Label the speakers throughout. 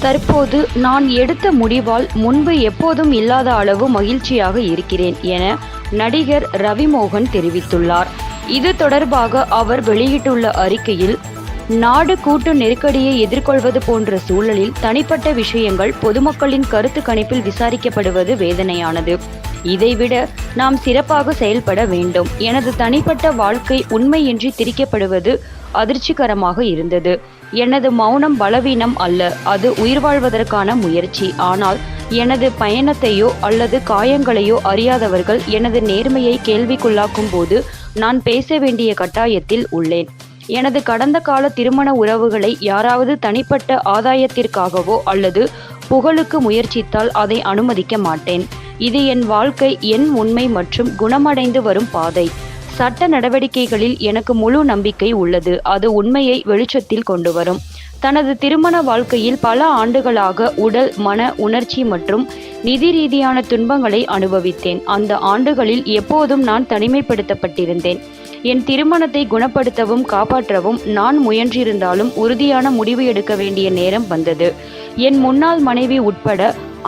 Speaker 1: தற்போது நான் எடுத்த முடிவால் முன்பு எப்போதும் இல்லாத அளவு மகிழ்ச்சியாக இருக்கிறேன் என நடிகர் ரவிமோகன் தெரிவித்துள்ளார். இது தொடர்பாக அவர் வெளியிட்டுள்ள அறிக்கையில் நாடு கூட்டு நெருக்கடியை எதிர்கொள்வது போன்ற சூழலில் தனிப்பட்ட விஷயங்கள் பொதுமக்களின் கருத்து கணிப்பில் விசாரிக்கப்படுவது வேதனையானது. இதைவிட நாம் சிறப்பாக செயல்பட வேண்டும். எனது தனிப்பட்ட வாழ்க்கை உண்மையின்றி திரிக்கப்படுவது அதிர்ச்சிகரமாக இருந்தது. எனது மௌனம் பலவீனம் அல்ல அது உயிர் வாழ்வதற்கான முயற்சி. ஆனால் எனது பயணத்தையோ அல்லது காயங்களையோ அறியாதவர்கள் எனது நேர்மையை கேள்விக்குள்ளாக்கும் போது நான் பேச வேண்டிய கட்டாயத்தில் உள்ளேன். எனது கடந்த கால திருமண உறவுகளை யாராவது தனிப்பட்ட ஆதாயத்திற்காகவோ அல்லது புகழுக்கு முயற்சித்தால் அதை அனுமதிக்க மாட்டேன். இது என் வாழ்க்கை என் உண்மை மற்றும் குணமடைந்து வரும் பாதை. சட்ட நடவடிக்கைகளில் எனக்கு முழு நம்பிக்கை உள்ளது. அது உண்மையை வெளிச்சத்தில் கொண்டு வரும். தனது திருமண வாழ்க்கையில் பல ஆண்டுகளாக உடல் மன உணர்ச்சி மற்றும் நிதி ரீதியான துன்பங்களை அனுபவித்தேன். அந்த ஆண்டுகளில் எப்போதும் நான் தனிமைப்படுத்தப்பட்டிருந்தேன். என் திருமணத்தை குணப்படுத்தவும் காப்பாற்றவும் நான் முயன்றிருந்தாலும் உறுதியான முடிவு எடுக்க வேண்டிய நேரம் வந்தது. என் முன்னாள் மனைவி உட்பட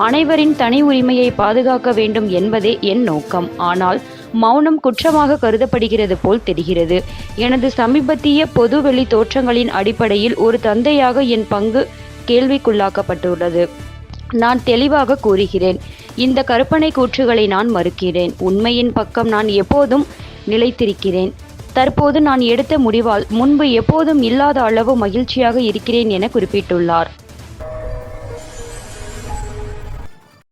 Speaker 1: அனைவரின் தனி உரிமையை பாதுகாக்க வேண்டும் என்பதே என் நோக்கம். ஆனால் மௌனம் குற்றமாக கருதப்படுகிறது போல் தெரிகிறது. எனது சமீபத்திய பொதுவெளி தோற்றங்களின் அடிப்படையில் ஒரு தந்தையாக என் பங்கு கேள்விக்குள்ளாக்கப்பட்டுள்ளது. நான் தெளிவாக கூறுகிறேன். இந்த கற்பனை கூற்றுகளை நான் மறுக்கிறேன். உண்மையின் பக்கம் நான் எப்போதும் நிலைத்திருக்கிறேன். தற்போது நான் எடுத்த முடிவால் முன்பு எப்போதும் இல்லாத அளவு மகிழ்ச்சியாக இருக்கிறேன் என குறிப்பிட்டுள்ளார்.